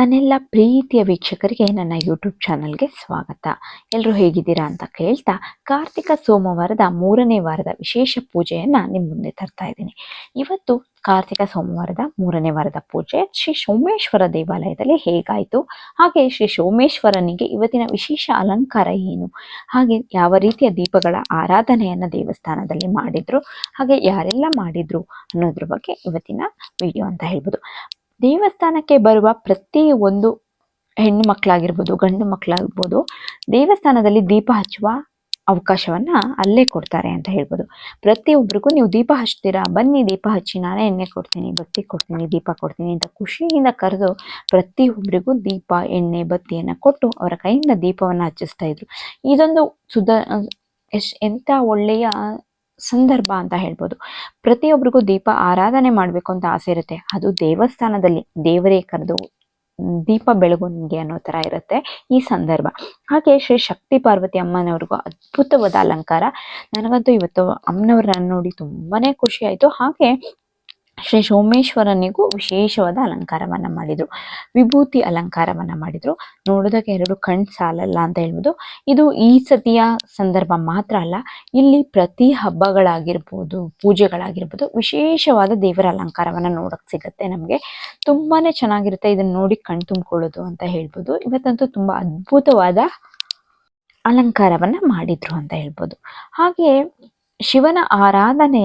ನನ್ನೆಲ್ಲ ಪ್ರೀತಿಯ ವೀಕ್ಷಕರಿಗೆ ನನ್ನ ಯೂಟ್ಯೂಬ್ ಚಾನಲ್ಗೆ ಸ್ವಾಗತ. ಎಲ್ಲರೂ ಹೇಗಿದ್ದೀರಾ ಅಂತ ಕೇಳ್ತಾ ಕಾರ್ತಿಕ ಸೋಮವಾರದ ಮೂರನೇ ವಾರದ ವಿಶೇಷ ಪೂಜೆಯನ್ನು ನಿಮ್ಮ ಮುಂದೆ ತರ್ತಾ ಇದ್ದೀನಿ. ಇವತ್ತು ಕಾರ್ತಿಕ ಸೋಮವಾರದ ಮೂರನೇ ವಾರದ ಪೂಜೆ ಶ್ರೀ ಸೋಮೇಶ್ವರ ದೇವಾಲಯದಲ್ಲಿ ಹೇಗಾಯಿತು? ಹಾಗೆ ಶ್ರೀ ಸೋಮೇಶ್ವರನಿಗೆ ಇವತ್ತಿನ ವಿಶೇಷ ಅಲಂಕಾರ ಏನು? ಹಾಗೆ ಯಾವ ರೀತಿಯ ದೀಪಗಳ ಆರಾಧನೆಯನ್ನು ದೇವಸ್ಥಾನದಲ್ಲಿ ಮಾಡಿದ್ರು? ಹಾಗೆ ಯಾರೆಲ್ಲ ಮಾಡಿದ್ರು ಅನ್ನೋದ್ರ ಬಗ್ಗೆ ಇವತ್ತಿನ ವಿಡಿಯೋ ಅಂತ ಹೇಳ್ಬೋದು. ದೇವಸ್ಥಾನಕ್ಕೆ ಬರುವ ಪ್ರತಿ ಒಂದು ಹೆಣ್ಣು ಮಕ್ಕಳಾಗಿರ್ಬೋದು, ಗಂಡು ಮಕ್ಕಳಾಗಿರ್ಬೋದು, ದೇವಸ್ಥಾನದಲ್ಲಿ ದೀಪ ಹಚ್ಚುವ ಅವಕಾಶವನ್ನ ಅಲ್ಲೇ ಕೊಡ್ತಾರೆ ಅಂತ ಹೇಳ್ಬೋದು. ಪ್ರತಿಯೊಬ್ಬರಿಗೂ ನೀವು ದೀಪ ಹಚ್ತೀರಾ? ಬನ್ನಿ ದೀಪ ಹಚ್ಚಿ ನಾನೇ ಎಣ್ಣೆ ಕೊಡ್ತೀನಿ, ಬತ್ತಿ ಕೊಡ್ತೀನಿ, ದೀಪ ಕೊಡ್ತೀನಿ ಅಂತ ಖುಷಿಯಿಂದ ಕರೆದು ಪ್ರತಿಯೊಬ್ಬರಿಗೂ ದೀಪ, ಎಣ್ಣೆ, ಬತ್ತಿಯನ್ನ ಕೊಟ್ಟು ಅವರ ಕೈಯಿಂದ ದೀಪವನ್ನು ಹಚ್ಚಿಸ್ತಾ ಇದ್ರು. ಇದೊಂದು ಸುಧ ಎಷ್ಟು ಎಂಥ ಒಳ್ಳೆಯ ಸಂದರ್ಭ ಅಂತ ಹೇಳ್ಬೋದು. ಪ್ರತಿಯೊಬ್ಬರಿಗೂ ದೀಪ ಆರಾಧನೆ ಮಾಡಬೇಕು ಅಂತ ಆಸೆ ಇರುತ್ತೆ. ಅದು ದೇವಸ್ಥಾನದಲ್ಲಿ ದೇವರೇ ಕರೆದು ದೀಪ ಬೆಳಗು ಅನ್ನೋ ತರ ಇರುತ್ತೆ ಈ ಸಂದರ್ಭ. ಹಾಗೆ ಶ್ರೀ ಶಕ್ತಿ ಪಾರ್ವತಿ ಅಮ್ಮನವ್ರಿಗೂ ಅದ್ಭುತವಾದ ಅಲಂಕಾರ. ನನಗಂತೂ ಇವತ್ತು ಅಮ್ಮನವ್ರನ್ನ ನೋಡಿ ತುಂಬಾನೇ ಖುಷಿ ಆಯ್ತು. ಹಾಗೆ ಶ್ರೀ ಸೋಮೇಶ್ವರನಿಗೂ ವಿಶೇಷವಾದ ಅಲಂಕಾರವನ್ನ ಮಾಡಿದ್ರು. ವಿಭೂತಿ ಅಲಂಕಾರವನ್ನ ಮಾಡಿದ್ರು. ನೋಡೋದಕ್ಕೆ ಎರಡು ಕಣ್ ಸಾಲಲ್ಲ ಅಂತ ಹೇಳ್ಬೋದು. ಇದು ಈ ಸತಿಯ ಸಂದರ್ಭ ಮಾತ್ರ ಅಲ್ಲ, ಇಲ್ಲಿ ಪ್ರತಿ ಹಬ್ಬಗಳಾಗಿರ್ಬೋದು, ಪೂಜೆಗಳಾಗಿರ್ಬೋದು ವಿಶೇಷವಾದ ದೇವರ ಅಲಂಕಾರವನ್ನ ನೋಡಕ್ ಸಿಗತ್ತೆ ನಮಗೆ. ತುಂಬಾನೇ ಚೆನ್ನಾಗಿರುತ್ತೆ ಇದನ್ನ ನೋಡಿ ಕಣ್ ತುಂಬಿಕೊಳ್ಳೋದು ಅಂತ ಹೇಳ್ಬೋದು. ಇವತ್ತಂತೂ ತುಂಬಾ ಅದ್ಭುತವಾದ ಅಲಂಕಾರವನ್ನ ಮಾಡಿದ್ರು ಅಂತ ಹೇಳ್ಬೋದು. ಹಾಗೆ ಶಿವನ ಆರಾಧನೆ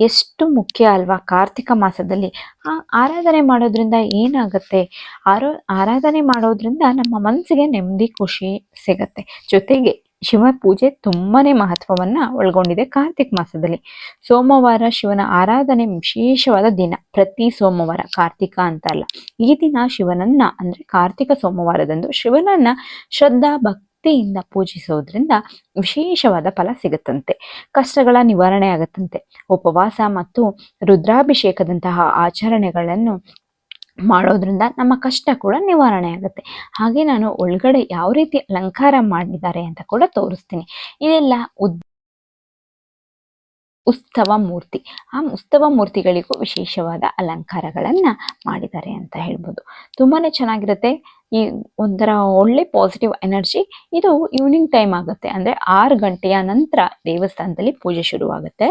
ಎಷ್ಟು ಮುಖ್ಯ ಅಲ್ವಾ ಕಾರ್ತಿಕ ಮಾಸದಲ್ಲಿ? ಆ ಆರಾಧನೆ ಮಾಡೋದ್ರಿಂದ ಏನಾಗುತ್ತೆ? ಆರೋ ಆರಾಧನೆ ಮಾಡೋದ್ರಿಂದ ನಮ್ಮ ಮನಸ್ಸಿಗೆ ನೆಮ್ಮದಿ, ಖುಷಿ ಸಿಗತ್ತೆ. ಜೊತೆಗೆ ಶಿವ ಪೂಜೆ ತುಂಬಾನೇ ಮಹತ್ವವನ್ನ ಒಳಗೊಂಡಿದೆ ಕಾರ್ತಿಕ ಮಾಸದಲ್ಲಿ. ಸೋಮವಾರ ಶಿವನ ಆರಾಧನೆ ವಿಶೇಷವಾದ ದಿನ. ಪ್ರತಿ ಸೋಮವಾರ ಕಾರ್ತಿಕ ಅಂತ ಅಲ್ಲ ಈ ದಿನ ಶಿವನನ್ನ ಅಂದ್ರೆ ಕಾರ್ತಿಕ ಸೋಮವಾರದಂದು ಶಿವನನ್ನ ಶ್ರದ್ಧಾ ಭಕ್ತಿಯಿಂದ ಪೂಜಿಸೋದ್ರಿಂದ ವಿಶೇಷವಾದ ಫಲ ಸಿಗುತ್ತಂತೆ. ಕಷ್ಟಗಳ ನಿವಾರಣೆ ಆಗುತ್ತಂತೆ. ಉಪವಾಸ ಮತ್ತು ರುದ್ರಾಭಿಷೇಕದಂತಹ ಆಚರಣೆಗಳನ್ನು ಮಾಡೋದ್ರಿಂದ ನಮ್ಮ ಕಷ್ಟ ಕೂಡ ನಿವಾರಣೆ ಆಗುತ್ತೆ. ಹಾಗೆ ನಾನು ಒಳಗಡೆ ಯಾವ ರೀತಿ ಅಲಂಕಾರ ಮಾಡಿದ್ದಾರೆ ಅಂತ ಕೂಡ ತೋರಿಸ್ತೀನಿ. ಇದೆಲ್ಲ ಉದ್ ಉತ್ಸವ ಮೂರ್ತಿ. ಆ ಉತ್ಸವ ಮೂರ್ತಿಗಳಿಗೂ ವಿಶೇಷವಾದ ಅಲಂಕಾರಗಳನ್ನ ಮಾಡಿದ್ದಾರೆ ಅಂತ ಹೇಳ್ಬೋದು. ತುಂಬಾನೇ ಚೆನ್ನಾಗಿರುತ್ತೆ. ಈ ಒಂಥರ ಒಳ್ಳೆ ಪಾಸಿಟಿವ್ ಎನರ್ಜಿ ಇದು ಈವ್ನಿಂಗ್ ಟೈಮ್ ಆಗುತ್ತೆ. ಅಂದ್ರೆ ಆರು ಗಂಟೆಯ ನಂತರ ದೇವಸ್ಥಾನದಲ್ಲಿ ಪೂಜೆ ಶುರುವಾಗುತ್ತೆ.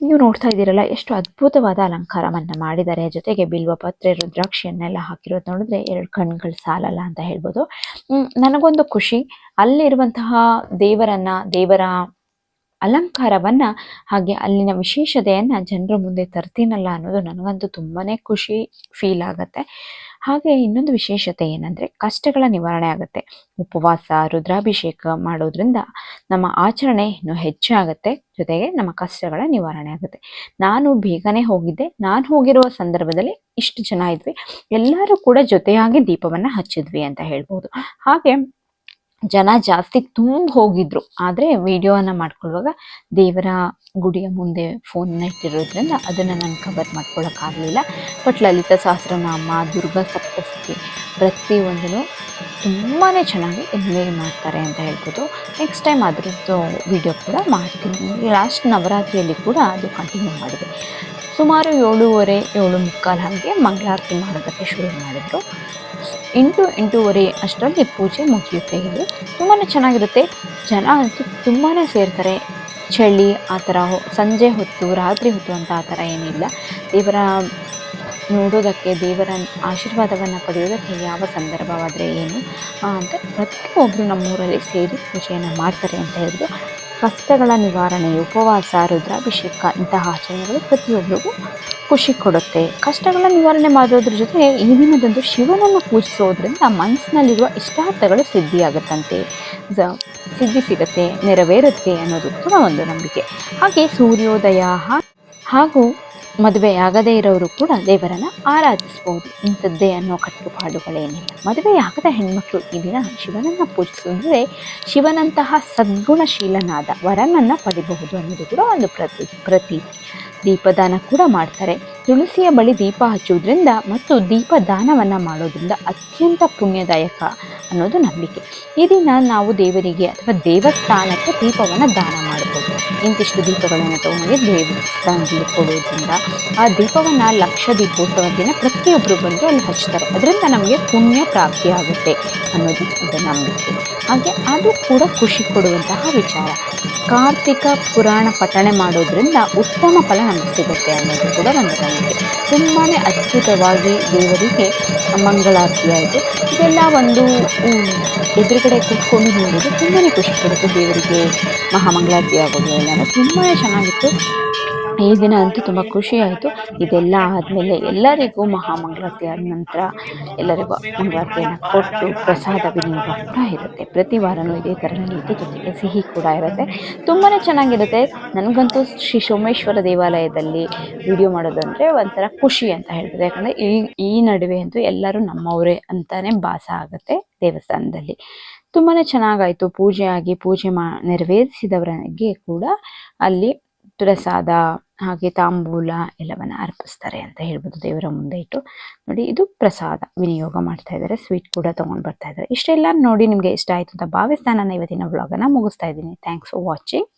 ನೀವು ನೋಡ್ತಾ ಇದ್ದೀರಲ್ಲ, ಎಷ್ಟು ಅದ್ಭುತವಾದ ಅಲಂಕಾರವನ್ನು ಮಾಡಿದ್ದಾರೆ. ಜೊತೆಗೆ ಬಿಲ್ವ ಪತ್ರೆ, ರುದ್ರಾಕ್ಷಿಯನ್ನೆಲ್ಲ ಹಾಕಿರೋದು ನೋಡಿದ್ರೆ ಎರಡು ಕಣ್ಗಳು ಸಾಲಲ್ಲ ಅಂತ ಹೇಳ್ಬೋದು. ನನಗೊಂದು ಖುಷಿ, ಅಲ್ಲಿರುವಂತಹ ದೇವರನ್ನ, ದೇವರ ಅಲಂಕಾರವನ್ನ, ಹಾಗೆ ಅಲ್ಲಿನ ವಿಶೇಷತೆಯನ್ನ ಜನರ ಮುಂದೆ ತರ್ತೀನಲ್ಲ ಅನ್ನೋದು ನನಗಂತೂ ತುಂಬಾನೇ ಖುಷಿ ಫೀಲ್ ಆಗತ್ತೆ. ಹಾಗೆ ಇನ್ನೊಂದು ವಿಶೇಷತೆ ಏನಂದ್ರೆ ಕಷ್ಟಗಳ ನಿವಾರಣೆ ಆಗುತ್ತೆ. ಉಪವಾಸ, ರುದ್ರಾಭಿಷೇಕ ಮಾಡೋದ್ರಿಂದ ನಮ್ಮ ಆಚರಣೆ ಇನ್ನೂ ಹೆಚ್ಚಾಗುತ್ತೆ ಜೊತೆಗೆ ನಮ್ಮ ಕಷ್ಟಗಳ ನಿವಾರಣೆ ಆಗುತ್ತೆ. ನಾನು ಬೇಗನೆ ಹೋಗಿದ್ದೆ. ನಾನು ಹೋಗಿರುವ ಸಂದರ್ಭದಲ್ಲಿ ಇಷ್ಟು ಜನ ಇದ್ವಿ. ಎಲ್ಲರೂ ಕೂಡ ಜೊತೆಯಾಗಿ ದೀಪವನ್ನ ಹಚ್ಚಿದ್ವಿ ಅಂತ ಹೇಳ್ಬೋದು. ಹಾಗೆ ಜನ ಜಾಸ್ತಿ ತುಂಬ ಹೋಗಿದ್ರು. ಆದ್ರೆ ವಿಡಿಯೋನ ಮಾಡ್ಕೊಳ್ಳುವಾಗ ದೇವರ ಗುಡಿಯ ಮುಂದೆ ಫೋನ್ ಇಟ್ಟಿರೋದ್ರಿಂದ ಅದನ್ನ ನಾನು ಕವರ್ ಮಾಡ್ಕೊಳ್ಳೋಕ್ಕಾಗಲಿಲ್ಲ ಬಟ್ ಲಲಿತಾ ಸಹಸ್ರನಾಮ, ದುರ್ಗಾ ಸಪ್ತಶತಿ ಪ್ರತಿಯೊಂದನ್ನು ತುಂಬಾನೇ ಚೆನ್ನಾಗಿ ಎಂಜಾಯ್ ಮಾಡ್ತಾರೆ ಅಂತ ಹೇಳ್ಬೋದು. ನೆಕ್ಸ್ಟ್ ಟೈಮ್ ಅದ್ರದ್ದು ವಿಡಿಯೋ ಕೂಡ ಮಾಡ್ತೀನಿ. ಲಾಸ್ಟ್ ನವರಾತ್ರಿಯಲ್ಲಿ ಕೂಡ ಅದು ಕಂಟಿನ್ಯೂ ಮಾಡಿದೆ. ಸುಮಾರು ಏಳೂವರೆ ಏಳು ಮುಕ್ಕಾಲು ಹಾಗೆ ಮಂಗಳಾರತಿ ಮಾಡೋದಕ್ಕೆ ಶುರು ಮಾಡಿದ್ರು. ಎಂಟು ಎಂಟೂವರೆ ಅಷ್ಟರಲ್ಲಿ ಪೂಜೆ ಮುಗಿಯುತ್ತೆ ಇಲ್ಲಿ ತುಂಬಾ ಚೆನ್ನಾಗಿರುತ್ತೆ. ಜನ ಅಂತೂ ತುಂಬಾ ಸೇರ್ತಾರೆ. ಚಳಿ, ಆ ಥರ ಸಂಜೆ ಹೊತ್ತು, ರಾತ್ರಿ ಹೊತ್ತು ಅಂತ ಆ ಥರ ಏನಿಲ್ಲ. ದೇವರ ನೋಡೋದಕ್ಕೆ, ದೇವರ ಆಶೀರ್ವಾದವನ್ನು ಪಡೆಯೋದಕ್ಕೆ ಯಾವ ಸಂದರ್ಭವಾದರೆ ಏನು ಅಂತ ಪ್ರತಿಯೊಬ್ಬರು ನಮ್ಮೂರಲ್ಲಿ ಸೇರಿ ಪೂಜೆಯನ್ನು ಮಾಡ್ತಾರೆ ಅಂತ ಹೇಳಿದ್ರು ಕಷ್ಟಗಳ ನಿವಾರಣೆ, ಉಪವಾಸ, ರುದ್ರಾಭಿಷೇಕ ಇಂತಹ ಆಚರಣೆಗಳು ಪ್ರತಿಯೊಬ್ಬರಿಗೂ ಖುಷಿ ಕೊಡುತ್ತೆ. ಕಷ್ಟಗಳ ನಿವಾರಣೆ ಮಾಡೋದ್ರ ಜೊತೆ ಈ ದಿನದಂದು ಶಿವನನ್ನು ಪೂಜಿಸೋದ್ರಿಂದ ಮನಸ್ಸಿನಲ್ಲಿರುವ ಇಷ್ಟಾರ್ಥಗಳು ಸಿದ್ಧಿಯಾಗುತ್ತಂತೆ. ಸಿದ್ಧಿ ಸಿಗುತ್ತೆ, ನೆರವೇರುತ್ತೆ ಅನ್ನೋದು ಕೂಡ ಒಂದು ನಂಬಿಕೆ. ಹಾಗೆ ಸೂರ್ಯೋದಯ ಹಾಗೂ ಮದುವೆಯಾಗದೇ ಇರೋರು ಕೂಡ ದೇವರನ್ನ ಆರಾಧಿಸಬಹುದು ಇಂಥದ್ದೇ ಅನ್ನೋ ಕಟ್ಟುಪಾಡುಗಳೇನಿಲ್ಲ. ಮದುವೆಯಾಗದ ಹೆಣ್ಮಕ್ಳು ಈ ದಿನ ಶಿವನನ್ನ ಪೂಜಿಸಿದ್ರೆ ಶಿವನಂತಹ ಸದ್ಗುಣಶೀಲನಾದ ವರನನ್ನು ಪಡಿಬಹುದು ಅನ್ನೋದು ಕೂಡ ಒಂದು ಪ್ರತಿ ಪ್ರತೀತಿ ದೀಪದಾನ ಕೂಡ ಮಾಡ್ತಾರೆ. ತುಳಸಿಯ ಬಳಿ ದೀಪ ಹಚ್ಚುವುದರಿಂದ ಮತ್ತು ದೀಪದಾನವನ್ನ ಮಾಡೋದ್ರಿಂದ ಅತ್ಯಂತ ಪುಣ್ಯದಾಯಕ ಅನ್ನೋದು ನಂಬಿಕೆ. ಈ ದಿನ ನಾವು ದೇವರಿಗೆ ಅಥವಾ ದೇವಸ್ಥಾನಕ್ಕೆ ದೀಪವನ್ನು ದಾನ ಮಾಡಬಹುದು ಇಂತಿಷ್ಟು ದೀಪಗಳನ್ನು ತಗೊಂಡು ದೇವಸ್ಥಾನದಲ್ಲಿ ಕೊಡೋದ್ರಿಂದ ಆ ದೀಪವನ್ನು ಲಕ್ಷ ದೀಪೋತ್ಸವ ದಿನ ಪ್ರತಿಯೊಬ್ಬರು ಬಂದು ಅಲ್ಲಿ ಹಚ್ತಾರೆ. ಅದರಿಂದ ನಮಗೆ ಪುಣ್ಯ ಪ್ರಾಪ್ತಿ ಆಗುತ್ತೆ ಅನ್ನೋದು ಒಂದು ನಂಬಿಕೆ. ಹಾಗೆ ಅದು ಕೂಡ ಖುಷಿ ಕೊಡುವಂತಹ ವಿಚಾರ. ಕಾರ್ತಿಕ ಪುರಾಣ ಪಠಣೆ ಮಾಡೋದ್ರಿಂದ ಉತ್ತಮ ಫಲ ನಮಗೆ ಸಿಗುತ್ತೆ ಅನ್ನೋದು ಕೂಡ ಒಂದು ನಂಬಿಕೆ. ತುಂಬಾ ಅದ್ಭುತವಾಗಿ ದೇವರಿಗೆ ಮಂಗಳಾರತಿ ಆಯಿತು. ಇದೆಲ್ಲ ಒಂದು ಎದುರುಗಡೆ ಕೂತ್ಕೊಂಡು ನೋಡೋದು ತುಂಬಾ ಖುಷಿ ಕೊಡುತ್ತೆ ದೇವರಿಗೆ ಮಹಾಮಂಗಳಾರತಿ ಆಗೋದು. ಎಲ್ಲ ತುಂಬಾ ಚೆನ್ನಾಗಿತ್ತು. ಈ ದಿನ ಅಂತೂ ತುಂಬ ಖುಷಿಯಾಯಿತು ಇದೆಲ್ಲ ಆದಮೇಲೆ ಎಲ್ಲರಿಗೂ ಮಹಾಮಂಗಳಾರತಿ ಆದ ನಂತರ ಎಲ್ಲರಿಗೂ ಮಂಗಳಾರತಿಯನ್ನು ಕೊಟ್ಟು ಪ್ರಸಾದ ವಿನಿಯೋಗ ಕೂಡ ಇರುತ್ತೆ. ಪ್ರತಿ ವಾರವೂ ಇದೇ ಥರ ನಡೆಯುತ್ತೆ ಜೊತೆಗೆ ಸಿಹಿ ಕೂಡ ಇರುತ್ತೆ. ತುಂಬಾ ಚೆನ್ನಾಗಿರುತ್ತೆ. ನನಗಂತೂ ಶ್ರೀ ಸೋಮೇಶ್ವರ ದೇವಾಲಯದಲ್ಲಿ ವಿಡಿಯೋ ಮಾಡೋದಂದರೆ ಒಂಥರ ಖುಷಿ ಅಂತ ಹೇಳ್ಬೋದು. ಯಾಕಂದರೆ ಈ ಈ ನಡುವೆ ಅಂತೂ ಎಲ್ಲರೂ ನಮ್ಮವರೇ ಅಂತಲೇ ಭಾಸ ಆಗುತ್ತೆ. ದೇವಸ್ಥಾನದಲ್ಲಿ. ತುಂಬಾ ಚೆನ್ನಾಗಾಯಿತು ಪೂಜೆ ಆಗಿ ಪೂಜೆ ಮಾ, ನೆರವೇರಿಸಿದವರಿಗೆ ಕೂಡ ಅಲ್ಲಿ ಪ್ರಸಾದ ಹಾಗೆ ತಾಂಬೂಲ ಎಲ್ಲವನ್ನು ಅರ್ಪಿಸ್ತಾರೆ ಅಂತ ಹೇಳ್ಬೋದು. ದೇವರ ಮುಂದೆ ಇಟ್ಟು ನೋಡಿ ಇದು ಪ್ರಸಾದ ವಿನಿಯೋಗ ಮಾಡ್ತಾ ಇದ್ದಾರೆ, ಸ್ವೀಟ್ ಕೂಡ ತೊಗೊಂಡು ಬರ್ತಾ ಇದ್ದಾರೆ. ಇಷ್ಟೆಲ್ಲ ನೋಡಿ ನಿಮಗೆ ಇಷ್ಟ ಆಯಿತು ಅಂತ ಭಾವಿಸ್ತಾ ನಾನು ಇವತ್ತಿನ ವ್ಲಾಗನ್ನು ಮುಗಿಸ್ತಾ ಇದ್ದೀನಿ. Thanks for watching